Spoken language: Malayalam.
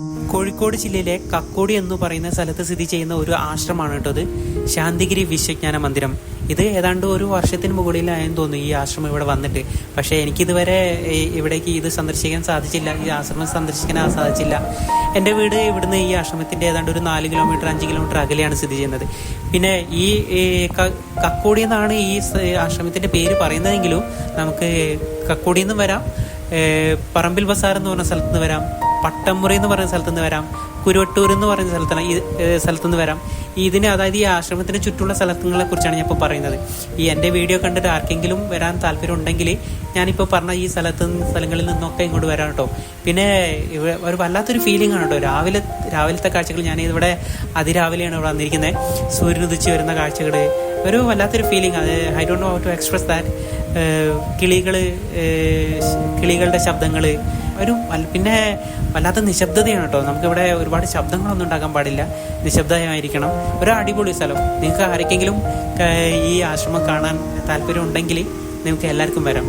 കോഴിക്കോട് ജില്ലയിലെ കക്കോടി എന്ന് പറയുന്ന സ്ഥലത്ത് സ്ഥിതി ചെയ്യുന്ന ഒരു ആശ്രമമാണ് കേട്ടോ ഇത്. ശാന്തിഗിരി വിശ്വജ്ഞാന മന്ദിരം. ഇത് ഏതാണ്ട് ഒരു വർഷത്തിന് മുകളിലായെന്ന് തോന്നുന്നു ഈ ആശ്രമം ഇവിടെ വന്നിട്ട്. പക്ഷേ എനിക്കിതുവരെ ഇവിടേക്ക് ഇത് സന്ദർശിക്കാൻ സാധിച്ചില്ല. ഈ ആശ്രമം സന്ദർശിക്കാൻ സാധിച്ചില്ല. എന്റെ വീട് ഇവിടുന്ന് ഈ ആശ്രമത്തിന്റെ ഏതാണ്ട് ഒരു നാല് കിലോമീറ്റർ അഞ്ച് കിലോമീറ്റർ അകലെയാണ് സ്ഥിതി ചെയ്യുന്നത്. പിന്നെ ഈ കക്കോടി എന്നാണ് ഈ ആശ്രമത്തിന്റെ പേര് പറയുന്നതെങ്കിലും നമുക്ക് കക്കോടിയിൽ നിന്നും വരാം. പറമ്പിൽ ബസാർ എന്ന് പറഞ്ഞ സ്ഥലത്ത് നിന്ന് വരാം. പട്ടമുറി എന്ന് പറയുന്ന സ്ഥലത്ത് നിന്ന് വരാം കുരുവട്ടൂർ എന്ന് പറയുന്ന സ്ഥലത്താണ് ഈ സ്ഥലത്തുനിന്ന് സ്ഥലത്ത് നിന്ന് വരാം. ഇതിന് അതായത് ഈ ആശ്രമത്തിന് ചുറ്റുമുള്ള സ്ഥലങ്ങളെ കുറിച്ചാണ് ഞാൻ ഇപ്പോൾ പറയുന്നത്. ഈ എന്റെ വീഡിയോ കണ്ടിട്ട് ആർക്കെങ്കിലും വരാൻ താല്പര്യം ഉണ്ടെങ്കിൽ ഞാനിപ്പോൾ പറഞ്ഞ ഈ സ്ഥലത്ത് സ്ഥലങ്ങളിൽ നിന്നൊക്കെ ഇങ്ങോട്ട് വരാം കേട്ടോ. പിന്നെ ഒരു വല്ലാത്തൊരു ഫീലിംഗ് ആണ് കേട്ടോ. രാവിലെ രാവിലത്തെ കാഴ്ചകൾ ഞാൻ ഇവിടെ അതിരാവിലെയാണ് ഇവിടെ വന്നിരിക്കുന്നത്. സൂര്യൻ ഉദിച്ച് വരുന്ന കാഴ്ചകൾ ഒരു വല്ലാത്തൊരു ഫീലിംഗ് അത് I don't know how to express that കിളികൾ കിളികളുടെ ശബ്ദങ്ങൾ ഒരു പിന്നെ വല്ലാത്ത നിശബ്ദതയാണ് കേട്ടോ. നമുക്കിവിടെ ഒരുപാട് ശബ്ദങ്ങളൊന്നും ഉണ്ടാക്കാൻ പാടില്ല. നിശബ്ദമായിരിക്കണം. ഒരു അടിപൊളി സ്ഥലം. നിങ്ങൾക്ക് ആർക്കെങ്കിലും ഈ ആശ്രമം കാണാൻ താല്പര്യം ഉണ്ടെങ്കിൽ നിങ്ങൾക്ക് എല്ലാവർക്കും വരാം.